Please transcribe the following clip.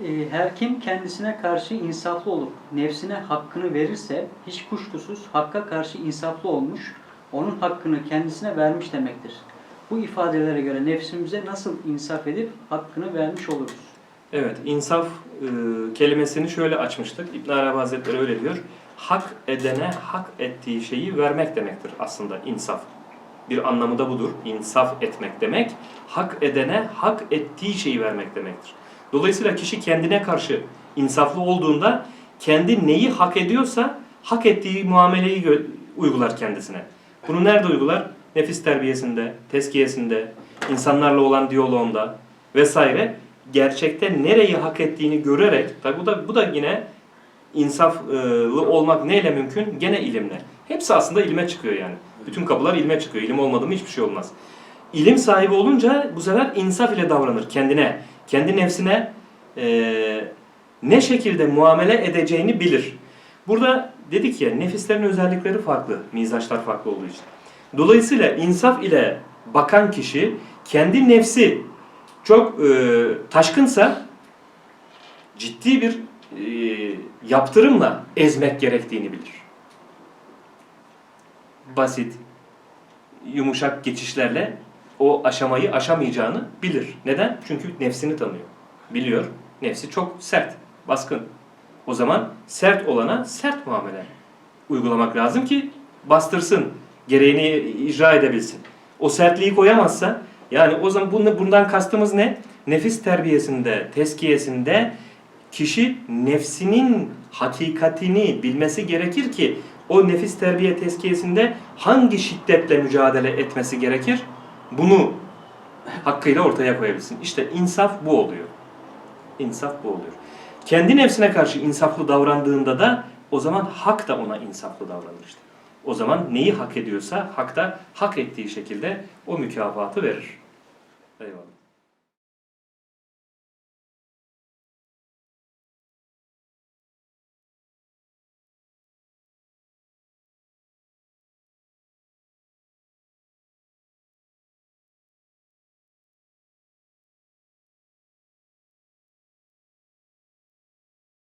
Ee, Her kim kendisine karşı insaflı olup nefsine hakkını verirse hiç kuşkusuz hakka karşı insaflı olmuş, onun hakkını kendisine vermiş demektir. Bu ifadelere göre nefsimize nasıl insaf edip hakkını vermiş oluruz? Evet, insaf e, kelimesini şöyle açmıştık. İbn Arabi Hazretleri öyle diyor. Hak edene hak ettiği şeyi vermek demektir aslında insaf. Bir anlamı da budur. İnsaf etmek demek, hak edene hak ettiği şeyi vermek demektir. Dolayısıyla kişi kendine karşı insaflı olduğunda kendi neyi hak ediyorsa hak ettiği muameleyi uygular kendisine. Bunu nerede uygular? Nefis terbiyesinde, tezkiyesinde, insanlarla olan diyaloğunda vesaire gerçekte nereyi hak ettiğini görerek, tabi bu da bu da yine insaflı olmak neyle mümkün? Gene ilimle. Hepsi aslında ilme çıkıyor yani. Bütün kapılar ilme çıkıyor. İlim olmadı mı hiçbir şey olmaz. İlim sahibi olunca bu sefer insaf ile davranır kendine. Kendi nefsine eee, ne şekilde muamele edeceğini bilir. Burada dedik ya nefislerin özellikleri farklı, mizaçlar farklı olduğu için. Dolayısıyla insaf ile bakan kişi kendi nefsi çok e, taşkınsa ciddi bir e, yaptırımla ezmek gerektiğini bilir. Basit, yumuşak geçişlerle o aşamayı aşamayacağını bilir. Neden? Çünkü nefsini tanıyor. Biliyor. Nefsi çok sert, baskın. O zaman sert olana sert muamele uygulamak lazım ki bastırsın, gereğini icra edebilsin. O sertliği koyamazsa yani o zaman bundan kastımız ne? Nefis terbiyesinde, teskiyesinde kişi nefsinin hakikatini bilmesi gerekir ki o nefis terbiye teskiyesinde hangi şiddetle mücadele etmesi gerekir? Bunu hakkıyla ortaya koyabilsin. İşte insaf bu oluyor. İnsaf bu oluyor. Kendi nefsine karşı insaflı davrandığında da o zaman hak da ona insaflı davranır işte. O zaman neyi hak ediyorsa hak da hak ettiği şekilde o mükafatı verir. Eyvallah.